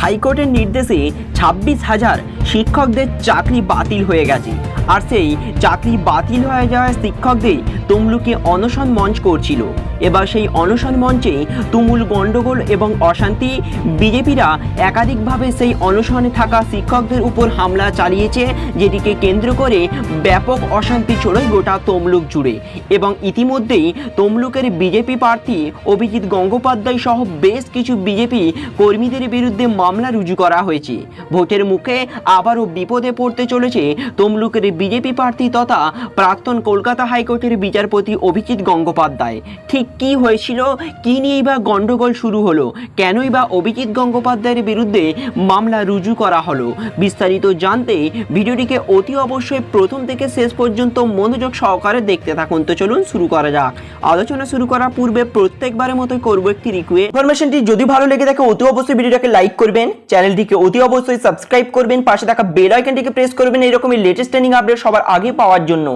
হাইকোর্টের নির্দেশে ছাব্বিশ হাজার শিক্ষকদের চাকরি বাতিল হয়ে গেছে। আর সেই চাকরি বাতিল হয়ে যাওয়া শিক্ষকদের তমলুকে অনশন মঞ্চ করছিল। এবার সেই অনশন মঞ্চে তুমুল গণ্ডগোল এবং অশান্তি, বিজেপিরা একাধিকভাবে সেই অনশনে থাকা শিক্ষকদের উপর হামলা চালিয়েছে, যেটিকে কেন্দ্র করে ব্যাপক অশান্তি ছড়ায় গোটা তমলুক জুড়ে। এবং ইতিমধ্যেই তমলুকের বিজেপি প্রার্থী অভিজিৎ গঙ্গোপাধ্যায় সহ বেশ কিছু বিজেপি কর্মীদের বিরুদ্ধে মামলা রুজু করা হয়েছে। ভোটের মুখে আবারও বিপদে পড়তে চলেছে তমলুকের বিজেপি প্রার্থী তথা প্রাক্তন কলকাতা হাইকোর্টের বিচারপতি অভিজিৎ গঙ্গোপাধ্যায়। ঠিক কি হয়েছিল? কি নিয়েই বা গন্ডগোল শুরু হলো? কেনই বা অভিজিৎ গঙ্গোপাধ্যায়ের বিরুদ্ধে মামলা রুজু করা হলো? বিস্তারিত জানতে ভিডিওটিকে অতি অবশ্যই প্রথম থেকে শেষ পর্যন্ত মনোযোগ সহকারে দেখতে থাকুন। তো চলুন শুরু করা যাক। আলোচনা শুরু করার পূর্বে প্রত্যেকবারের মতোই করব একটি রিকোয়েস্ট ইনফরমেশনটি যদি ভালো লেগে থাকে, অতি অবশ্যই ভিডিওটাকে লাইক করবেন। চ্যানেলটিকে অতি অবশ্যই সাবস্ক্রাইব করবেন। পাশে থাকা বেল আইকনটিকে প্রেস করবেন এরকমই লেটেস্ট ট্রেনিং আপডেট সবার আগে পাওয়ার জন্য।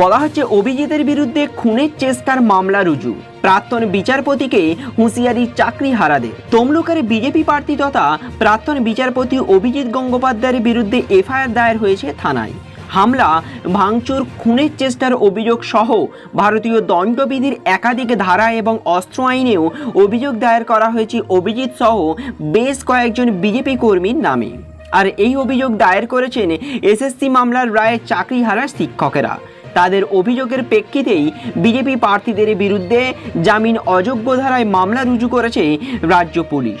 বলা হচ্ছে অভিজিতের বিরুদ্ধে খুনের চেষ্টার মামলা রুজু। প্রাক্তন বিচারপতিকে হুঁশিয়ারি চাকরি হারাদের। তমলুকের বিজেপি প্রার্থী তথা প্রাক্তন বিচারপতি অভিজিৎ গঙ্গোপাধ্যায়ের বিরুদ্ধে এফআইআর দায়ের হয়েছে থানায়। হামলা, ভাঙচুর, খুনের চেষ্টার অভিযোগ সহ ভারতীয় দণ্ডবিধির একাধিক ধারা এবং অস্ত্র আইনেও অভিযোগ দায়ের করা হয়েছে অভিজিৎ সহ বেশ কয়েকজন বিজেপি কর্মীর নামে। আর এই অভিযোগ দায়ের করেছেন এসএসসি মামলার রায়ে চাকরি হারা শিক্ষকেরা। তাদের অভিযোগের প্রেক্ষিতেই বিজেপি প্রার্থীদের বিরুদ্ধে জামিন অযোগ্য ধারায় মামলা রুজু করেছে রাজ্য পুলিশ।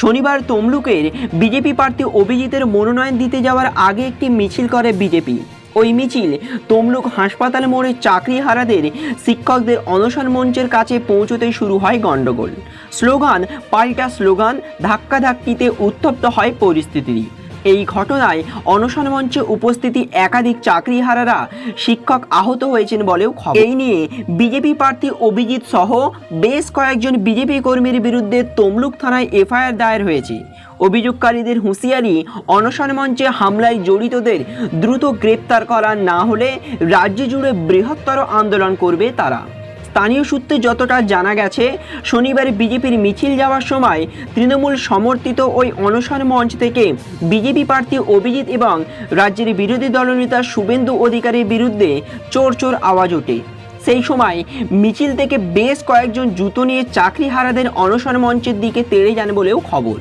শনিবার তমলুকের বিজেপি প্রার্থী অভিজিতের মনোনয়ন দিতে যাওয়ার আগে একটি মিছিল করে বিজেপি। ওই মিছিল তমলুক হাসপাতাল মোড়ে চাকরি হারাদের শিক্ষকদের অনশন মঞ্চের কাছে পৌঁছতেই শুরু হয় গণ্ডগোল। স্লোগান, পাল্টা স্লোগান, ধাক্কাধাক্কিতে উত্তপ্ত হয় পরিস্থিতি। এই ঘটনায় অনশন মঞ্চে উপস্থিতি একাধিক চাকরিহারারা শিক্ষক আহত হয়েছেন বলেও খবর। এই নিয়ে বিজেপি প্রার্থী অভিজিৎ সহ বেশ কয়েকজন বিজেপি কর্মীর বিরুদ্ধে তমলুক থানায় এফআইআর দায়ের হয়েছে। অভিযোগকারীদের হুঁশিয়ারি, অনশন মঞ্চে হামলায় জড়িতদের দ্রুত গ্রেপ্তার করা না হলে রাজ্য জুড়ে বৃহত্তর আন্দোলন করবে তারা। স্থানীয় সূত্রে যতটা জানা গেছে, শনিবার বিজেপির মিছিল যাওয়ার সময় তৃণমূল সমর্থিত ওই অনশন মঞ্চ থেকে বিজেপি প্রার্থী অভিজিৎ এবং রাজ্যের বিরোধী দলনেতা শুভেন্দু অধিকারীর বিরুদ্ধে চোর চোর আওয়াজ ওঠে। সেই সময় মিছিল থেকে বেশ কয়েকজন জুতো নিয়ে চাকরি হারাদের অনশন মঞ্চের দিকে তেড়ে যান বলেও খবর।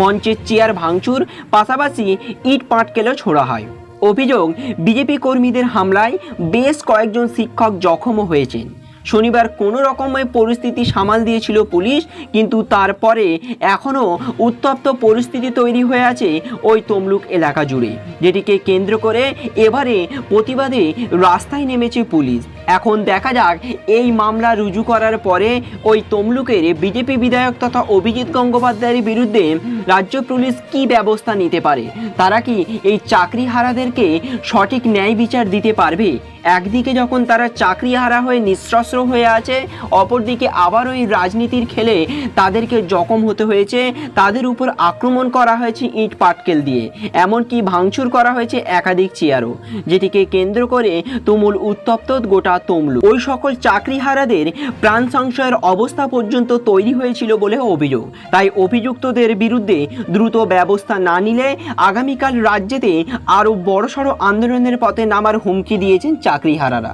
মঞ্চের চেয়ার ভাঙচুর, পাশাপাশি ইট পাটকেলও ছোড়া হয়। অভিযোগ, বিজেপি কর্মীদের হামলায় বেশ কয়েকজন শিক্ষক জখমও হয়েছেন। শনিবার কোনো রকমের পরিস্থিতি সামাল দিয়েছিল পুলিশ, কিন্তু তারপরে এখনও উত্তপ্ত পরিস্থিতি তৈরি হয়ে আছে ওই তমলুক এলাকা জুড়ে, যেটিকে কেন্দ্র করে এবারে প্রতিবাদে রাস্তায় নেমেছে পুলিশ। এখন দেখা যাক, এই মামলা রুজু করার পরে ওই তমলুকের বিজেপি বিধায়ক তথা অভিজিৎ গঙ্গোপাধ্যায়ের বিরুদ্ধে রাজ্য পুলিশ কি ব্যবস্থা নিতে পারে? তারা কি এই চাকরি হারাদেরকে সঠিক ন্যায় বিচার দিতে পারবে? একদিকে যখন তারা চাকরি হারা হয়ে নিঃশস্ত্র হয়ে আছে, অপরদিকে আবার ওই রাজনীতির খেলে তাদেরকে জখম হতে হয়েছে, তাদের উপর আক্রমণ করা হয়েছে ইট পাটকেল দিয়ে। এমনকি ভাঙচুর করা হয়েছে একাধিক চেয়ারও, যেটিকে কেন্দ্র করে তুমুল উত্তপ্ত গোটা তমলু ওই সকল চাকরিহারাদের প্রাণ সংশয়ের অবস্থা পর্যন্ত তৈরি হয়েছিল বলে অভিযোগ। তাই অভিযুক্তদের বিরুদ্ধে দ্রুত ব্যবস্থা না নিলে আগামীকাল রাজ্যেতে আরও বড়সড় আন্দোলনের পথে নামার হুমকি দিয়েছেন চাকরিহারারা।